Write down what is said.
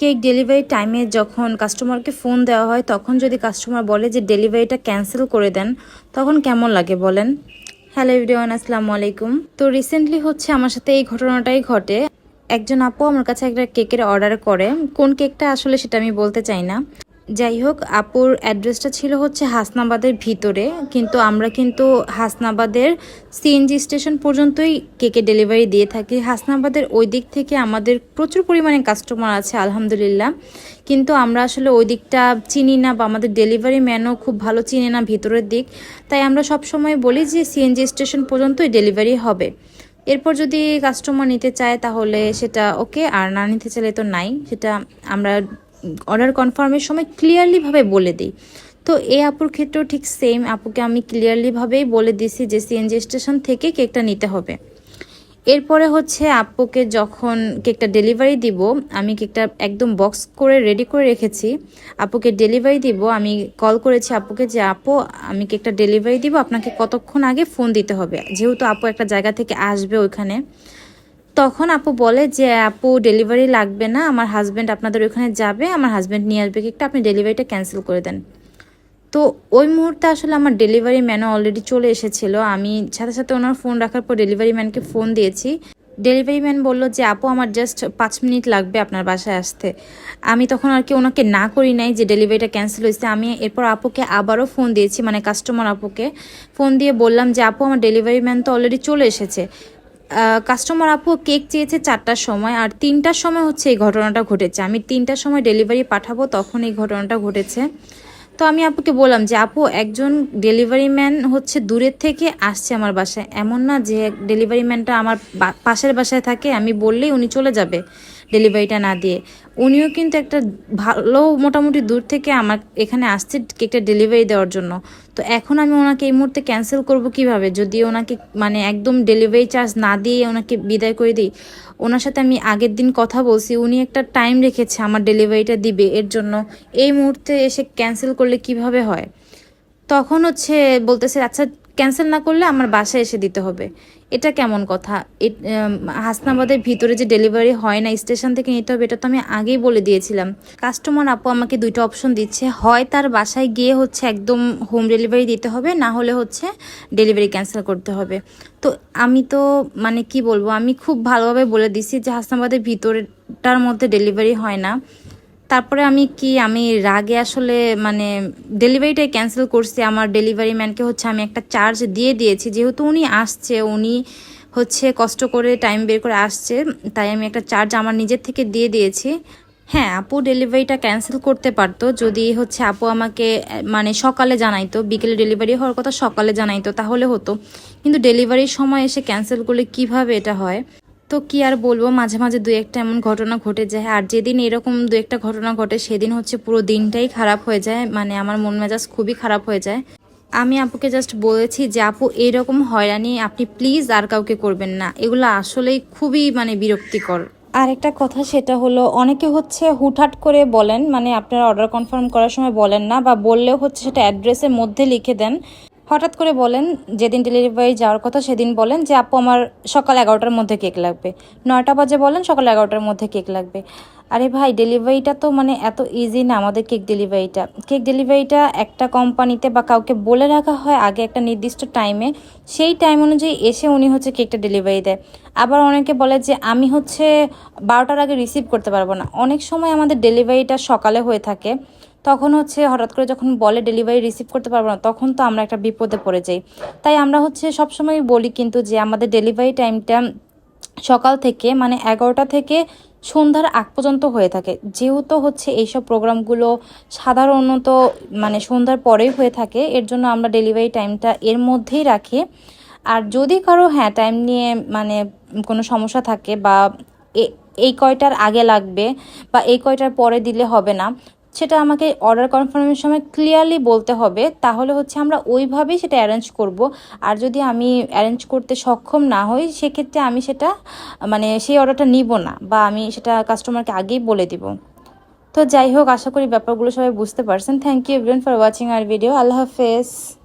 Cake delivery টাইমে যখন কাস্টমারকে ফোন দেওয়া হয়, তখন যদি কাস্টমার বলে যে ডেলিভারিটা ক্যান্সেল করে দেন, তখন কেমন লাগে বলেন? হ্যালো এভরিওয়ান, আসসালামু আলাইকুম। তো রিসেন্টলি হচ্ছে আমার সাথে এই ঘটনাটাই ঘটে। একজন আপু আমার কাছে একটা কেকের অর্ডার করে। কোন কেকটা আসলে সেটা আমি বলতে চাই না। যাই হোক আপুর অ্যাড্রেসটা ছিল হচ্ছে হাসনাবাদের ভিতরে, কিন্তু আমরা কিন্তু হাসনাবাদের সিএনজি স্টেশন পর্যন্তই কেকে ডেলিভারি দিয়ে থাকি। হাসনাবাদের ওই দিক থেকে আমাদের প্রচুর পরিমাণে কাস্টমার আছে, আলহামদুলিল্লাহ। কিন্তু আমরা আসলে ওই দিকটা চিনি না বা আমাদের ডেলিভারি ম্যানও খুব ভালো চিনে না ভিতরের দিক। তাই আমরা সব সময় বলি যে সিএনজি স্টেশন পর্যন্তই ডেলিভারি হবে। এরপর যদি কাস্টমার নিতে চায় তাহলে সেটা ওকে, আর না নিতে চাইলে তো নাই। সেটা আমরা অর্ডার কনফার্মের সময় ক্লিয়ারলিভাবে বলে দিই। তো এই আপুর ক্ষেত্রেও ঠিক সেম আপুকে আমি ক্লিয়ারলিভাবেই বলে দিছি যে সিএনজি স্টেশন থেকে কেকটা নিতে হবে। এরপরে হচ্ছে আপুকে যখন কেকটা ডেলিভারি দিব, আমি কেকটা একদম বক্স করে রেডি করে রেখেছি। আপুকে ডেলিভারি দিব, আমি কল করেছি আপুকে যে, আপু, আমি কেকটা ডেলিভারি দিব, আপনাকে কতক্ষণ আগে ফোন দিতে হবে? যেহেতু আপু একটা জায়গা থেকে আসবে ওইখানে। তখন আপু বলে যে, আপু ডেলিভারি লাগবে না, আমার হাজব্যান্ড আপনাদের ওইখানে যাবে, আমার হাজব্যান্ড নিয়ে আসবে, কেকটা আপনি ডেলিভারিটা ক্যান্সেল করে দেন। তো ওই মুহূর্তে আসলে আমার ডেলিভারি ম্যানও অলরেডি চলে এসেছিল। আমি সাথে সাথে ওনার ফোন রাখার পর ডেলিভারি ম্যানকে ফোন দিয়েছি। ডেলিভারি ম্যান বলল যে, আপু, আমার জাস্ট পাঁচ মিনিট লাগবে আপনার বাসায় আসতে। আমি তখন আর কি ওনাকে না করি নাই যে ডেলিভারিটা ক্যান্সেল হয়েছে। আমি এরপর আপুকে আবারও ফোন দিয়েছি মানে কাস্টমার আপুকে। ফোন দিয়ে বললাম যে, আপু, আমার ডেলিভারি ম্যান তো অলরেডি চলে এসেছে। কাস্টমার আপু কেক চেয়েছে চারটার সময় আর তিনটার সময় হচ্ছে এই ঘটনাটা ঘটেছে। আমি তিনটার সময় ডেলিভারি পাঠাবো, তখন এই ঘটনাটা ঘটেছে। তো আমি আপুকে বললাম যে, আপু, একজন ডেলিভারি ম্যান হচ্ছে দূরের থেকে আসছে আমার বাসায়। এমন না যে ডেলিভারি ম্যানটা আমার পাশের বাসায় থাকে, আমি বললেই উনি চলে যাবে। ডেলিভারিটা না দিয়ে। উনিও কিন্তু একটা ভালো মোটামুটি দূর থেকে আমার এখানে আসছে কেকটা ডেলিভারি দেওয়ার জন্য। তো এখন আমি ওনাকে এই মুহূর্তে ক্যান্সেল করব কীভাবে? যদি ওনাকে মানে একদম ডেলিভারি চার্জ না দিয়ে ওনাকে বিদায় করে দিই, ওনার সাথে আমি আগের দিন কথা বলছি, উনি একটা টাইম রেখেছে আমার ডেলিভারিটা দিবে, এর জন্য। এই মুহূর্তে এসে ক্যান্সেল করলে কীভাবে হয়? তখন হচ্ছে বলতেছে আচ্ছা ক্যান্সেল না করলে আমার বাসায় এসে দিতে হবে। এটা কেমন কথা? হাসনাবাদের ভিতরে যে ডেলিভারি হয় না, স্টেশন থেকে নিতে হবে, এটা তো আমি আগেই বলে দিয়েছিলাম। কাস্টমার, আপু আমাকে দুইটা অপশন দিচ্ছে। হয় তার বাসায় গিয়ে হচ্ছে একদম হোম ডেলিভারি দিতে হবে, না হলে হচ্ছে ডেলিভারি ক্যান্সেল করতে হবে। তো আমি তো মানে কি বলব, আমি খুব ভালোভাবে বলে দিছি যে হাসনাবাদের ভিতরটার মধ্যে ডেলিভারি হয় না। তারপরে আমি কি, আমি রাগে আসলে মানে ডেলিভারিটাই ক্যান্সেল করছি। আমার ডেলিভারি ম্যানকে হচ্ছে আমি একটা চার্জ দিয়ে দিয়েছি। যেহেতু উনি আসছে, উনি হচ্ছে কষ্ট করে টাইম বের করে আসছে, তাই আমি একটা চার্জ আমার নিজের থেকে দিয়ে দিয়েছি। হ্যাঁ আপু ডেলিভারিটা ক্যান্সেল করতে পারতো। যদি হচ্ছে আপু আমাকে মানে সকালে জানাইতো, বিকেলে ডেলিভারি হওয়ার কথা সকালে জানাইতো, তাহলে হতো। কিন্তু ডেলিভারির সময় এসে ক্যান্সেল করলে কীভাবে এটা হয়? তো কি আর বলব, মাঝে মাঝে দু একটা এমন ঘটনা ঘটে যায়। আর যেদিন এরকম দু একটা ঘটনা ঘটে, সেদিন হচ্ছে পুরো দিনটাই খারাপ হয়ে যায়। মানে আমার মন মেজাজ খুবই খারাপ হয়ে যায়। আমি আপুকে জাস্ট বলেছি যে, আপু এইরকম হয়রানি আপনি প্লিজ আর কাউকে করবেন না। এগুলো আসলেই খুবই মানে বিরক্তিকর। আরেকটা কথা সেটা হলো, অনেকে হচ্ছে হুটহাট করে বলেন মানে আপনারা অর্ডার কনফার্ম করার সময় বলেন না, বা বললেও হচ্ছে সেটা অ্যাড্রেসের মধ্যে লিখে দেন। হঠাৎ করে বলেন, যেদিন ডেলিভারি যাওয়ার কথা সেদিন বলেন যে, আপু, আমার সকাল এগারোটার মধ্যে কেক লাগবে। নয়টা বাজে বলেন, সকাল এগারোটার মধ্যে কেক লাগবে। আরে ভাই ডেলিভারিটা তো মানে এত ইজি না, আমাদের কেক ডেলিভারিটা কেক ডেলিভারিটা একটা কোম্পানিতে বা কাউকে বলে রাখা হয় আগে একটা নির্দিষ্ট টাইমে সেই টাইম অনুযায়ী এসে উনি হচ্ছে কেকটা ডেলিভারি দেয়। আবার অনেকে বলে যে, আমি হচ্ছে বারোটার আগে রিসিভ করতে পারব না। অনেক সময় আমাদের ডেলিভারিটা সকালে হয়ে থাকে। তখন হচ্ছে হঠাৎ করে যখন বলে ডেলিভারি রিসিভ করতে পারব না, তখন তো আমরা একটা বিপদে পড়ে যাই। তাই আমরা হচ্ছে সবসময় বলি কিন্তু যে, আমাদের ডেলিভারি টাইমটা সকাল থেকে মানে এগারোটা থেকে সন্ধ্যার আগ পর্যন্ত হয়ে থাকে। যেহেতু হচ্ছে এইসব প্রোগ্রামগুলো সাধারণত মানে সন্ধ্যার পরেই হয়ে থাকে, এর জন্য আমরা ডেলিভারি টাইমটা এর মধ্যেই রাখি। আর যদি কারও হ্যাঁ টাইম নিয়ে মানে কোনো সমস্যা থাকে বা এই কয়টার আগে লাগবে বা এই কয়টার পরে দিলে হবে না সেটা আমাকে অর্ডার কনফার্মের সময় ক্লিয়ারলি বলতে হবে। তাহলে হচ্ছে আমরা ওইভাবেই সেটা অ্যারেঞ্জ করব। আর যদি আমি অ্যারেঞ্জ করতে সক্ষম না হই, সেক্ষেত্রে আমি সেটা মানে সেই অর্ডারটা নিব না বা আমি সেটা কাস্টমারকে আগেই বলে দিব। তো যাই হোক, আশা করি ব্যাপারগুলো সবাই বুঝতে পারছেন। Thank you everyone for watching our video আল্লাহ হাফেজ।